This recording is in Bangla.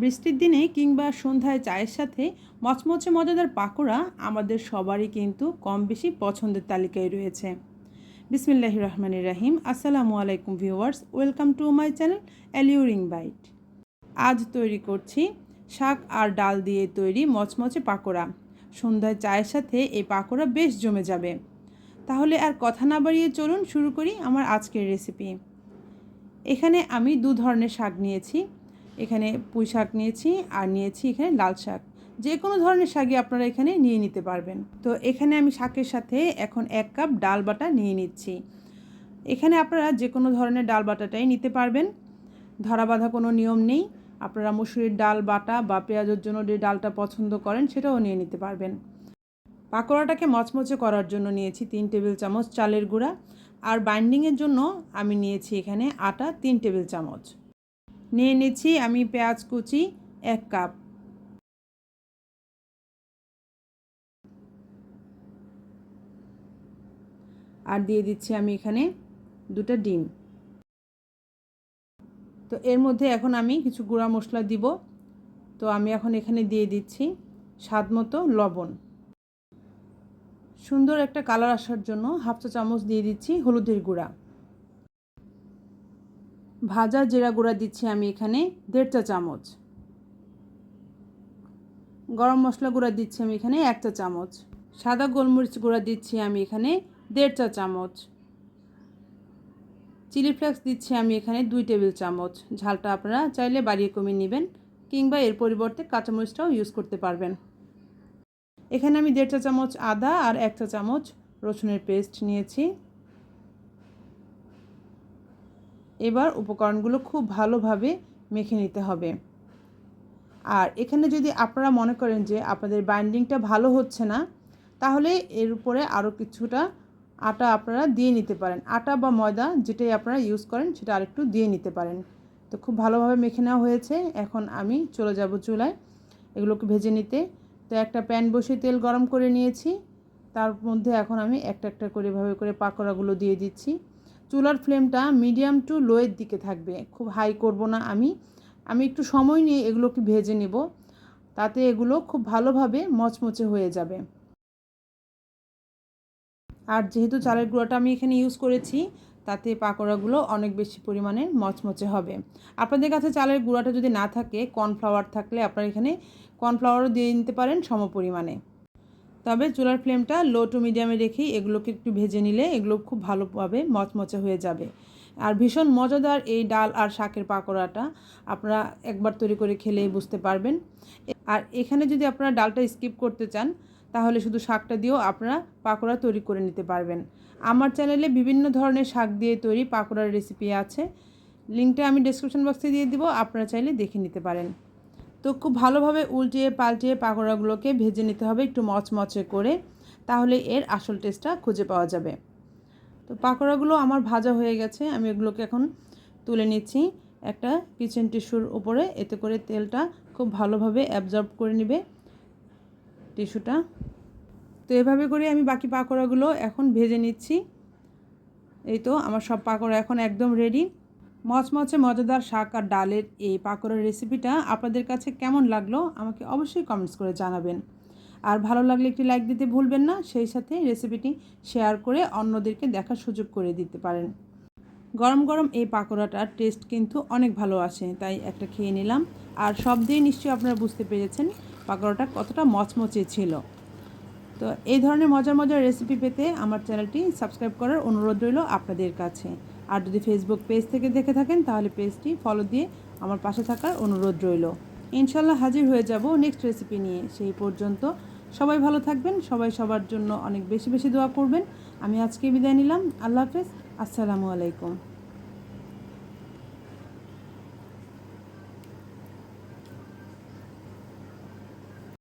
বৃষ্টির দিনে কিংবা সন্ধ্যায় চায়ের সাথে মচমচে মজাদার পাকোড়া আমাদের সবারই কিন্তু কম বেশি পছন্দের তালিকায় রয়েছে। বিসমিল্লাহ রহমানির রাহিম। আসসালামু আলাইকুম viewers, welcome to my channel alluring bite আজ তৈরি করছি শাক আর ডাল দিয়ে তৈরি মচমচে পাকোড়া। সন্ধ্যায় চায়ের সাথে এই পাকোড়া বেশ জমে যাবে। তাহলে আর কথা না বাড়িয়ে চলুন, শুরু করি আমার আজকের রেসিপি এখানে আমি দু ধরনের শাক নিয়েছি। এখানে পুঁই শাক নিয়েছি আর নিয়েছি এখানে লাল শাক। যে কোনো ধরনের শাকই আপনারা এখানে নিয়ে নিতে পারবেন। তো এখানে আমি শাকের সাথে এখন এক কাপ ডাল বাটা নিয়ে নিচ্ছি। এখানে আপনারা যে কোনো ধরনের ডাল বাটাটাই নিতে পারবেন। ধরা বাঁধা কোনো নিয়ম নেই। আপনারা মুসুরির ডাল, বাটা বা পেঁয়াজের জন্য যে ডালটা পছন্দ করেন সেটাও নিয়ে নিতে পারবেন। পাকোড়াটাকে মচমচে করার জন্য নিয়েছি তিন টেবিল চামচ চালের গুঁড়া। আর বাইন্ডিংয়ের জন্য আমি নিয়েছি এখানে আটা তিন টেবিল চামচ। নিয়ে নিচ্ছি, আমি পেঁয়াজ কুচি এক কাপ। আর দিয়ে দিচ্ছি আমি এখানে দুটো ডিম। তো এর মধ্যে এখন আমি কিছু গুঁড়া মশলা দিব। তো আমি এখন এখানে দিয়ে দিচ্ছি স্বাদ মতো লবণ। সুন্দর একটা কালার আসার জন্য হাফ চা চামচ দিয়ে দিচ্ছি হলুদের গুঁড়া। ভাজা জিরা গুঁড়া দিচ্ছি আমি এখানে দেড় চা চামচ। গরম মশলা গুঁড়া দিচ্ছি আমি এখানে এক চা চামচ। সাদা গোলমরিচ গুঁড়া দিচ্ছি আমি এখানে দেড় চা চামচ। চিলি ফ্লেক্স দিচ্ছি আমি এখানে দুই টেবিল চামচ। ঝালটা আপনারা চাইলে বাড়িয়ে কমিয়ে নেবেন কিংবা এর পরিবর্তে কাঁচামরিচটাও ইউজ করতে পারবেন। এখানে আমি দেড় চা চামচ আদা আর এক চা চামচ রসুনের পেস্ট নিয়েছি। এবার উপকরণগুলো খুব ভালোভাবে মেখে নিতে হবে। আর এখানে যদি আপনারা মনে করেন যে আপনাদের বাইন্ডিংটা ভালো হচ্ছে না, তাহলে এর উপরে আরও কিছুটা আটা আপনারা দিয়ে নিতে পারেন। আটা বা ময়দা যেটাই আপনারা ইউজ করেন সেটা আরেকটু দিয়ে নিতে পারেন। তো খুব ভালোভাবে মেখে নেওয়া হয়েছে। এখন আমি চলে যাব চুলায় এগুলোকে ভেজে নিতে। তো একটা প্যান বসিয়ে তেল গরম করে নিয়েছি। তার মধ্যে এখন আমি একটা একটা করে এভাবে করে পাকোড়াগুলো দিয়ে দিচ্ছি। চুলার ফ্লেমটা মিডিয়াম টু লোয়ের দিকে থাকবে। খুব হাই করব না আমি। আমি একটু সময় নিয়ে এগুলোকে ভেজে নেব। তাতে এগুলো খুব ভালোভাবে মচমচে হয়ে যাবে। আর যেহেতু চালের গুঁড়োটা আমি এখানে ইউজ করেছি, তাতে পাকোড়াগুলো অনেক বেশি পরিমাণে মচমচে হবে। আপনাদের কাছে চালের গুঁড়াটা যদি না থাকে কর্নফ্লাওয়ার থাকলে আপনারা এখানে কর্নফ্লাওয়ারও দিয়ে নিতে পারেন সম পরিমাণে তবে চুলার ফ্লেমটা লো টু মিডিয়ামে রেখেই এগুলোকে একটু ভেজে নিলে এগুলো খুব ভালোভাবে মচমচে হয়ে যাবে। আর ভীষণ মজাদার এই ডাল আর শাকের পাকোড়াটা আপনারা একবার তৈরি করে খেলেই বুঝতে পারবেন। আর এখানে যদি আপনারা ডালটা স্কিপ করতে চান, তাহলে শুধু শাকটা দিয়েও আপনারা পাকোড়া তৈরি করে নিতে পারবেন। আমার চ্যানেলে বিভিন্ন ধরনের শাক দিয়ে তৈরি পাকোড়ার রেসিপি আছে। লিঙ্কটা আমি ডিসক্রিপশন বক্সে দিয়ে দিব, আপনারা চাইলে দেখে নিতে পারেন। তো খুব ভালোভাবে উল্টিয়ে পাল্টিয়ে পাকোড়াগুলোকে ভেজে নিতে হবে একটু মচমচে করে, তাহলে এর আসল টেস্টটা খুঁজে পাওয়া যাবে। তো পাকোড়াগুলো আমার ভাজা হয়ে গেছে, আমি এগুলোকে এখন তুলে নিচ্ছি। একটা কিচেন টিস্যুর উপরে, এতে করে তেলটা খুব ভালোভাবে অ্যাবজর্ব করে নেবে টিস্যুটা তো এভাবে করে আমি বাকি পাকোড়াগুলো এখন ভেজে নিচ্ছি। এই তো, আমার সব পাকোড়া এখন একদম রেডি মচমচে মজাদার শাক আর ডালের এই পাকোড়ার রেসিপিটা আপনাদের কাছে কেমন লাগল, আমাকে অবশ্যই কমেন্টস করে জানাবেন। আর ভালো লাগলে একটি লাইক দিতে ভুলবেন না, সেই সাথে রেসিপিটি শেয়ার করে অন্যদেরকে দেখার সুযোগ করে দিতে পারেন। গরম গরম এই পাকোড়াটার টেস্ট কিন্তু অনেক ভালো আসে, তাই একটা খেয়ে নিলাম। আর সব দিয়ে নিশ্চয়ই আপনারা বুঝতে পেরেছেন পাকোড়াটা কতটা মচমচে ছিল। তো এই ধরনের মজার মজার রেসিপি পেতে আমার চ্যানেলটি সাবস্ক্রাইব করার অনুরোধ রইল আপনাদের কাছে। আর যদি ফেসবুক পেজ থেকে দেখে থাকেন, তাহলে পেজটি ফলো দিয়ে আমার পাশে থাকার অনুরোধ রইল। ইনশাল্লাহ হাজির হয়ে যাব নেক্সট রেসিপি নিয়ে। সেই পর্যন্ত সবাই ভালো থাকবেন, সবাই সবার জন্য অনেক বেশি বেশি দোয়া করবেন। আমি আজকে বিদায় নিলাম। আল্লাহ হাফেজ। আসসালামু আলাইকুম।